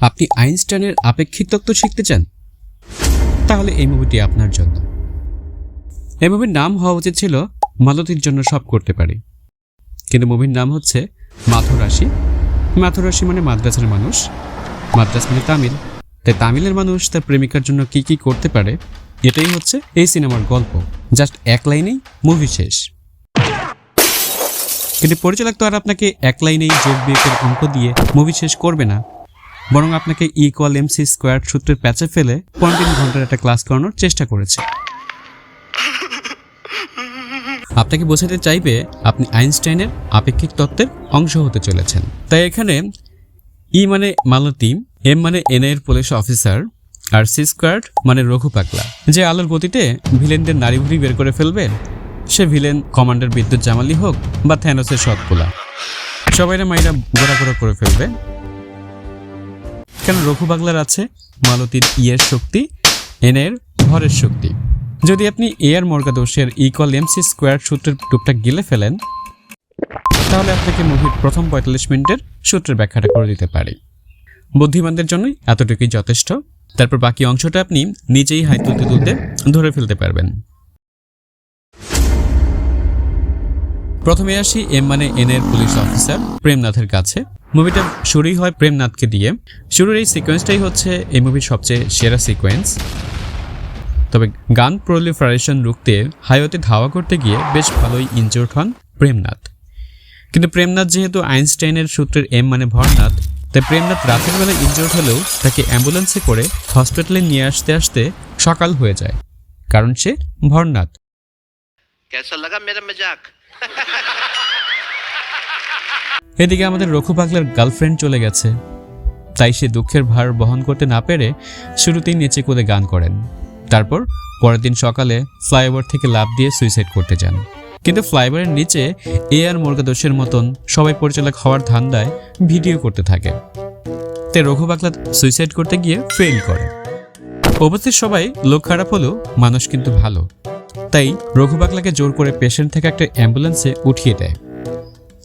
আপনি আইনস্টাইনের আপেক্ষিক তত্ত্ব শিখতে চান? তাহলে এই মুভিটি আপনার জন্য। এই মুভির নাম হওয়া উচিত ছিল মালতীর জন্য সব করতে পারি। কিন্তু মুভির নাম হচ্ছে মাথুরাশি। মাথুরাশি মানে মাদ্রাসের মানুষ। মাদ্রাস মানে তামিল। তাই তামিলের মানুষ তার প্রেমিকার জন্য কি কি করতে পারে, এটাই হচ্ছে এই সিনেমার গল্প। জাস্ট এক লাইনেই মুভি শেষ। কিন্তু পরিচালক তো আর আপনাকে এক লাইনেই যোগ বিয়োগের অঙ্ক দিয়ে মুভি শেষ করবে না। বরং আপনাকে ইকুয়াল এমসি স্কোয়ার সূত্রের প্যাচে ফেলে পনেরো ঘণ্টার একটা ক্লাস করানোর চেষ্টা করেছে। আপনাকে বোঝাতে চাইবে, আপনি আইনস্টাইনের আপেক্ষিক তত্ত্বের অংশ হতে চলেছেন। তাই এখানে ই মানে মালতী এম মানে এনআইয়ের পুলিশ অফিসার আর সি স্কোয়ার মানে রঘু পাকলা যে আলোর গতিতে ভিলেনদের নাড়িভুড়ি বের করে ফেলবে, সে ভিলেন কমান্ডার বিদ্যুৎ জামালি হোক বা থ্যানোসের সৎপোলা সবাইরা মাইরা গোড়া গোড়া করে ফেলবে। কেন রঘু বাগলার আছে? মালতীর ইয়ের শক্তি, এনের ভরের শক্তি। যদি আপনি এয়ার মর্গাদোষের ইকুয়াল এমসি স্কোয়ার সূত্রের টুপটা গিলে ফেলেন, তাহলে আপনাকে মুভির প্রথম পঁয়তাল্লিশ মিনিটের সূত্রের ব্যাখ্যাটা করে দিতে পারি। বুদ্ধিমানদের জন্যই এতটুকুই যথেষ্ট। তারপর বাকি অংশটা আপনি নিজেই হাই তুলতে তুলতে ধরে ফেলতে পারবেন। প্রথমে আসি এম মানে এন এর পুলিশ অফিসার, প্রেমনাথের কাছে। মুভিটা শুরুই হয় প্রেমনাথকে দিয়ে। শুরুর এই সিকোয়েন্সটাই হচ্ছে এই মুভির সবচেয়ে সেরা সিকোয়েন্স তবে গান প্রলিফারেশন রুখতে হাইওয়েতে ধাওয়া করতে গিয়ে বেশ ভালোই ইনজোর্ড হন প্রেমনাথ। কিন্তু প্রেমনাথ যেহেতু আইনস্টাইনের সূত্রের এম মানে ভরনাথ, তাই প্রেমনাথ রাতের বেলা ইনজোর্ড হলেও তাকে অ্যাম্বুলেন্সে করে হসপিটালে নিয়ে আসতে আসতে সকাল হয়ে যায়। কারণ সে ভরনাথ। কেসা লাগা মেরা মজাক এদিকে আমাদের রঘু পাগলার গার্লফ্রেন্ড চলে গেছে। তাই সে দুঃখের ভার বহন করতে না পেরে শুরুতেই নেচে কোলে গান করেন। তারপর পরের দিন সকালে ফ্লাইওভার থেকে লাফ দিয়ে সুইসাইড করতে যান। কিন্তু ফ্লাইওভারের নিচে এ আর মুরগাদোষের মতন সবাই পরিচালক হওয়ার ধান্দায় ভিডিও করতে থাকে। তাই রঘু পাগলা সুইসাইড করতে গিয়ে ফেল করে। উপস্থিত সবাই লোক খারাপ হলেও মানুষ কিন্তু ভালো। তাই রঘু পাগলাকে জোর করে পেশেন্ট থেকে একটা অ্যাম্বুলেন্সে উঠিয়ে দেয়।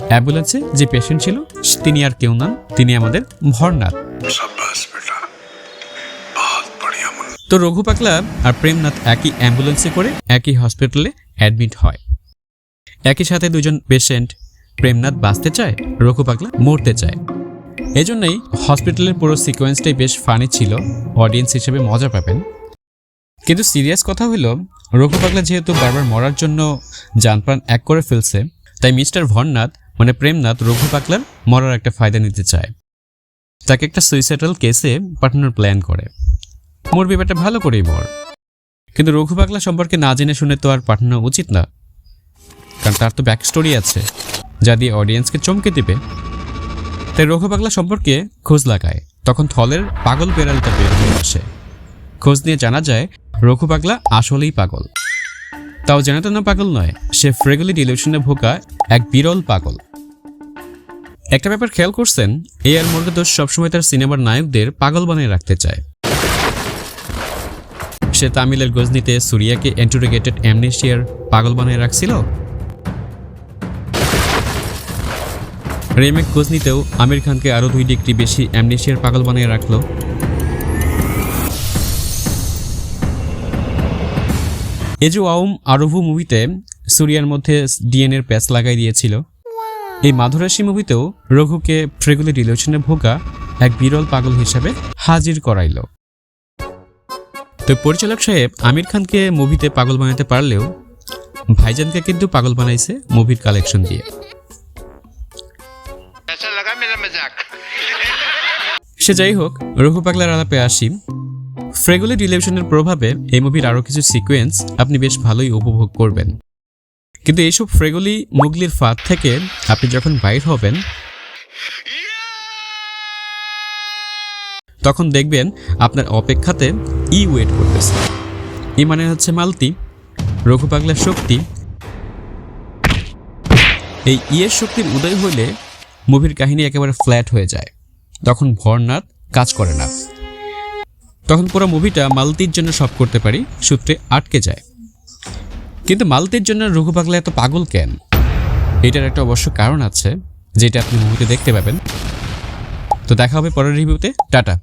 অ্যাম্বুলেন্সে যে পেশেন্ট ছিল তিনি আর কেউ নন তিনি আমাদের ভরনাথ। তো রঘু পাকলা আর প্রেমনাথ একই অ্যাম্বুলেন্সে করে একই হসপিটালে অ্যাডমিট হয়। একই সাথে দুজন পেশেন্ট প্রেমনাথ বাঁচতে চায় রঘু পাকলা মরতে চায়। এজন্যই হসপিটালের পুরো সিকোয়েন্সটাই বেশ ফানি ছিল অডিয়েন্স হিসেবে মজা পাবেন। কিন্তু সিরিয়াস কথা হলো রঘু পাকলা যেহেতু বারবার মরার জন্য যানপ্রাণ এক করে ফেলছে তাই মিস্টার ভরনাথ মানে প্রেমনাথ রঘু পাগলার মরার একটা ফায়দা নিতে চায়। তাকে একটা সুইসাইডাল কেসে পাঠানোর প্ল্যান করে। মোর ব্যাপারটা ভালো করেই মর। কিন্তু রঘু পাগলা সম্পর্কে না জেনে শুনে তো আর পাঠানো উচিত না। কারণ তার তো ব্যাক স্টোরি আছে, যা দিয়ে অডিয়েন্সকে চমকে দেবে। তাই রঘু পাগলা সম্পর্কে খোঁজ লাগায়। তখন থলের পাগল বেড়ালটা বের হয়ে আসে। খোঁজ নিয়ে জানা যায়, রঘু পাগলা আসলেই পাগল। তাও জানাতেন পাগল নয়, সে ফ্রেগুলি ডিলিউশনে ভোকা এক বিরল পাগল। একটা ব্যাপার খেয়াল করছেন, এ আর মুরগাদোষ সবসময় তার সিনেমার নায়কদের পাগল বানিয়ে রাখতে চায়। সে তামিলের গজনিতে সুরিয়াকে এন্টোরিগেটেড অ্যামনেশিয়ার পাগল বানিয়ে রাখছিল? রেমেক গজনিতেও আমির খানকে আরও দুই ডিগ্রি বেশি অ্যামনেশিয়ার পাগল বানিয়ে রাখল। এজু আউম আরভু মুভিতে সুরিয়ার মধ্যে ডিএনএর প্যাচ লাগাই দিয়েছিল। এই মাধুরাশি মুভিতেও রঘুকে ফ্রেগুলি রিলেশনে ভোগা এক বিরল পাগল হিসেবে হাজির করাইল। তো পরিচালক সাহেব আমির খানকে মুভিতে পাগল বানাতে পারলেও ভাইজানকে কিন্তু পাগল বানাইছে মুভির কালেকশন দিয়ে। সে যাই হোক রঘু পাগলার আলাপে আসি। ফ্রেগুলি রিলেশনের প্রভাবে এই মুভির আরও কিছু সিকোয়েন্স আপনি বেশ ভালোই উপভোগ করবেন। কিন্তু এইসব ফ্রেগুলি মুগলির ফাঁদ থেকে আপনি যখন বাইর হবেন, তখন দেখবেন আপনার অপেক্ষাতে ই ওয়েট করতেছে। ই মানে হচ্ছে মালতি, রঘু পাগলার শক্তি। এই ইয়ের শক্তির উদয় হইলে মুভির কাহিনী একেবারে ফ্ল্যাট হয়ে যায়। তখন ভরনাথ কাজ করে না। তখন পুরো মুভিটা মালতির জন্য সব করতে পারি, সূত্রে আটকে যায়। কিন্তু মালতির জন্য রঘু পাগলা এত পাগল কেন? এটার একটা অবশ্য কারণ আছে, যেটা আপনি মুভিতে দেখতে পাবেন। তো দেখা হবে পরের রিভিউতে টাটা।